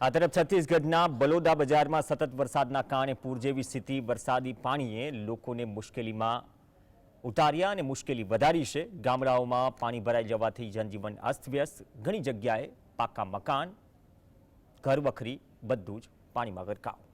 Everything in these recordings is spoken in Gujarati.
આ તરફ છત્તીસગઢના બલોદા બજારમાં સતત વરસાદના કારણે પૂર જેવી સ્થિતિ, વરસાદી પાણીએ લોકોને મુશ્કેલીમાં ઉતાર્યા અને મુશ્કેલી વધારી છે. ગામડાઓમાં પાણી ભરાઈ જવાથી જનજીવન અસ્તવ્યસ્ત. ઘણી જગ્યાએ પાકા મકાન, ઘર વખરી, બધું જ પાણીમાં ગરકાવ.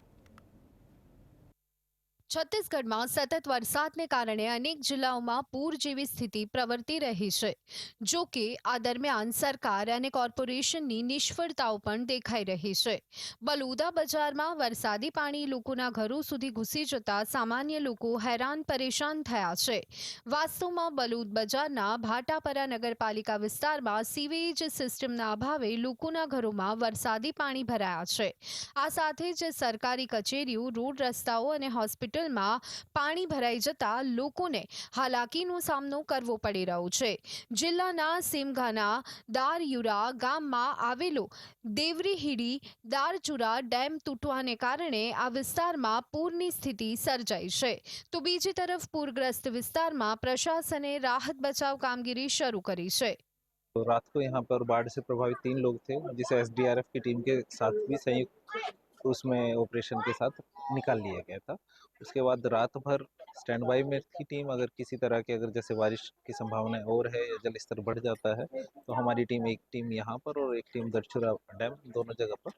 છત્તીસગઢમાં સતત વરસાદને કારણે અનેક જિલ્લાઓમાં પૂર જેવી સ્થિતિ પ્રવર્તી રહી છે. જો કે, આ દરમિયાન સરકાર અને કોર્પોરેશનની નિષ્ફળતાઓ પણ દેખાઈ રહી છે. બલુદા બજારમાં વરસાદી પાણી લોકોના ઘરો સુધી ઘૂસી જતા સામાન્ય લોકો હેરાન પરેશાન થયા છે. વાસ્તવમાં બલુદ બજારના ભાટાપરા નગરપાલિકા વિસ્તારમાં સીવેજ સિસ્ટમના અભાવે લોકોના ઘરોમાં વરસાદી પાણી ભરાયા છે. આ સાથે જ સરકારી કચેરીઓ, રોડ રસ્તાઓ અને હોસ્પિટલમાં પાણી ભરાઈ જતા લોકોને હાલાકીનો સામનો કરવો પડી રહ્યો છે જિલ્લાના સીમઘાના દારયુરા ગામમાં આવેલો દેવરીહીડી દારચુરા ડેમ તૂટવાને કારણે આ વિસ્તારમાં પૂરની સ્થિતિ સર્જાઈ છે તો બીજી તરફ પૂરગ્રસ્ત વિસ્તારમાં પ્રશાસને રાહત બચાવ કામગીરી શરૂ કરી છે तो रात को यहाँ पर बाढ़ से प्रभावित तीन लोग थे जिसे एसडीआरएफ की टीम के साथ भी संयुक्त उसमें ऑपरेशन के साथ निकाल लिया गया था। उसके बाद रात भर स्टैंड बाई में थी टीम, अगर किसी तरह के अगर जैसे बारिश की संभावना और है या जल स्तर बढ़ जाता है तो हमारी टीम एक टीम यहाँ पर और एक टीम दरछुरा डैम दोनों जगह पर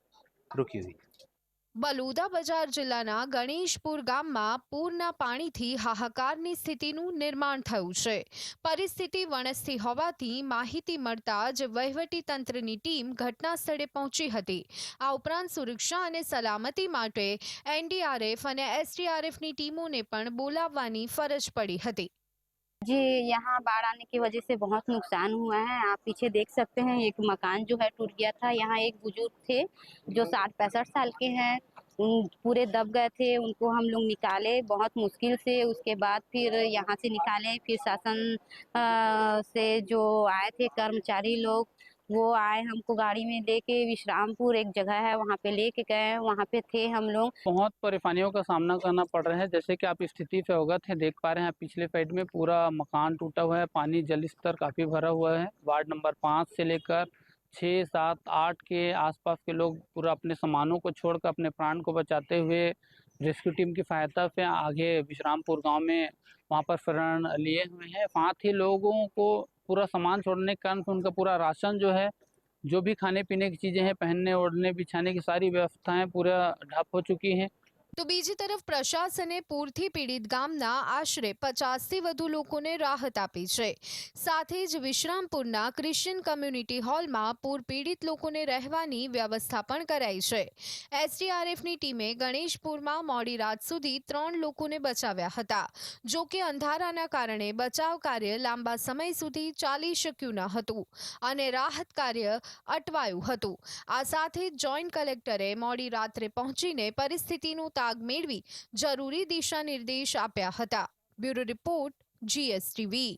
रुकी हुई है। બલુદા બજાર જિલ્લાના ગણેશપુર ગામમાં પૂરના પાણીથી હાહાકારની સ્થિતિનું નિર્માણ થયું છે. પરિસ્થિતિ વણસતી હોવાથી માહિતી મળતા જ વહીવટીતંત્રની ટીમ ઘટના સ્થળે પહોંચી હતી. આ ઉપરાંત સુરક્ષા અને સલામતી માટે એનડીઆરએફ અને એસડીઆરએફની ટીમોને પણ બોલાવવાની ફરજ પડી હતી. जी, यहाँ बाढ़ आने की वजह से बहुत नुकसान हुआ है। आप पीछे देख सकते हैं, एक मकान जो है टूट गया था। यहाँ एक बुज़ुर्ग थे, जो साठ पैंसठ साल के हैं। पूरे दब गए थे, उनको हम लोग निकाले बहुत मुश्किल से। उसके बाद फिर यहाँ से निकाले, फिर शासन से जो आए थे कर्मचारी लोग वो आए हमको गाड़ी में लेके, विश्रामपुर एक जगह है, वहाँ पे लेके गए वहाँ पे थे हम लोग। बहुत परेशानियों का सामना करना पड़ रहा है, जैसे कि आप स्थिति से अवगत है, देख पा रहे हैं, पिछले साइड में पूरा मकान टूटा हुआ है, पानी जल स्तर काफ़ी भरा हुआ है, वार्ड नंबर पाँच से लेकर छः, सात, आठ के आसपास के लोग पूरा अपने सामानों को छोड़कर, अपने प्राण को बचाते हुए रेस्क्यू टीम की सहायता से आगे विश्रामपुर गाँव में वहाँ पर शरण लिए हुए हैं। साथ ही लोगों को पूरा सामान छोड़ने के कारण से उनका पूरा राशन जो है जो भी खाने पीने की चीज़ें हैं पहनने ओढ़ने बिछाने की सारी व्यवस्थाएं पूरा ठप हो चुकी हैं તો બીજી તરફ પ્રશાસને પૂરથી પીડિત ગામના આશરે પચાસથી વધુ લોકોને રાહત આપી છે. સાથે જ વિશ્રામપુરના ક્રિશ્ચિયન કમ્યુનિટી હોલમાં પૂર પીડિત લોકોને રહેવાની વ્યવસ્થા પણ કરાઈ છે. એસડીઆરએફની ટીમે ગણેશપુરમાં મોડી રાત સુધી ત્રણ લોકોને બચાવ્યા હતા, જો કે અંધારાના કારણે બચાવ કાર્ય લાંબા સમય સુધી ચાલી શક્યું ન હતું અને રાહત કાર્ય અટવાયું હતું. આ સાથે જોઈન્ટ કલેક્ટરે મોડી રાત્રે પહોંચીને પરિસ્થિતિનું તાગ મેળવી જરૂરી દિશા નિર્દેશ આપ્યા હતા. Bureau report GSTV.